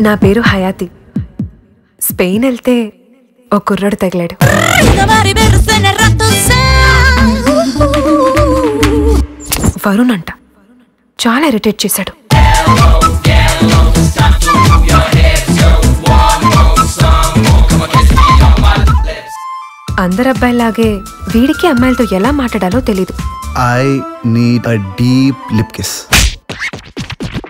నా పేరు హయాతి. స్పెయిన్ వెళ్తే ఓ కుర్రాడు తగిలాడు. వరుణ్ అంట. చాలా ఇరిటేట్ చేశాడు. అందరు అబ్బాయిలాగే వీడికి అమ్మాయిలతో ఎలా మాట్లాడాలో తెలీదు. I need deep lip kiss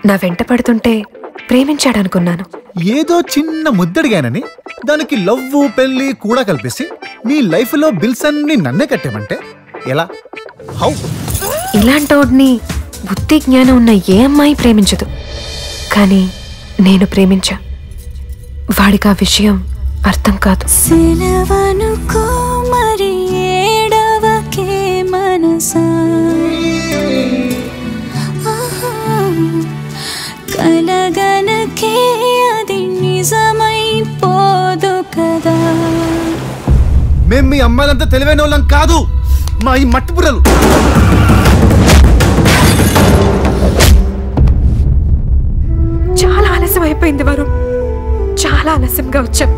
నా వెంట పడుతుంటే ప్రేమించాడనుకున్నాను. ఏదో చిన్న ముద్దడిగానని దానికి లవ్ పెళ్ళి కూడా కల్పిసి మీ లైఫ్లో బిల్స్ అన్ని నన్నే కట్టామంటే ఎలా? హౌ? ఇలాంటోడ్ని బుద్ధి జ్ఞానం ఉన్న ఏ అమ్మాయి ప్రేమించదు. కానీ నేను ప్రేమించా. వాడికి ఆ విషయం అర్థం కాదు. మేము మీ అమ్మాయిలంతా తెలివైన వాళ్ళం కాదు. మా ఈ మట్టి బుర్రలు. చాలా ఆలస్యం అయిపోయింది వారు చాలా ఆలస్యంగా వచ్చాం.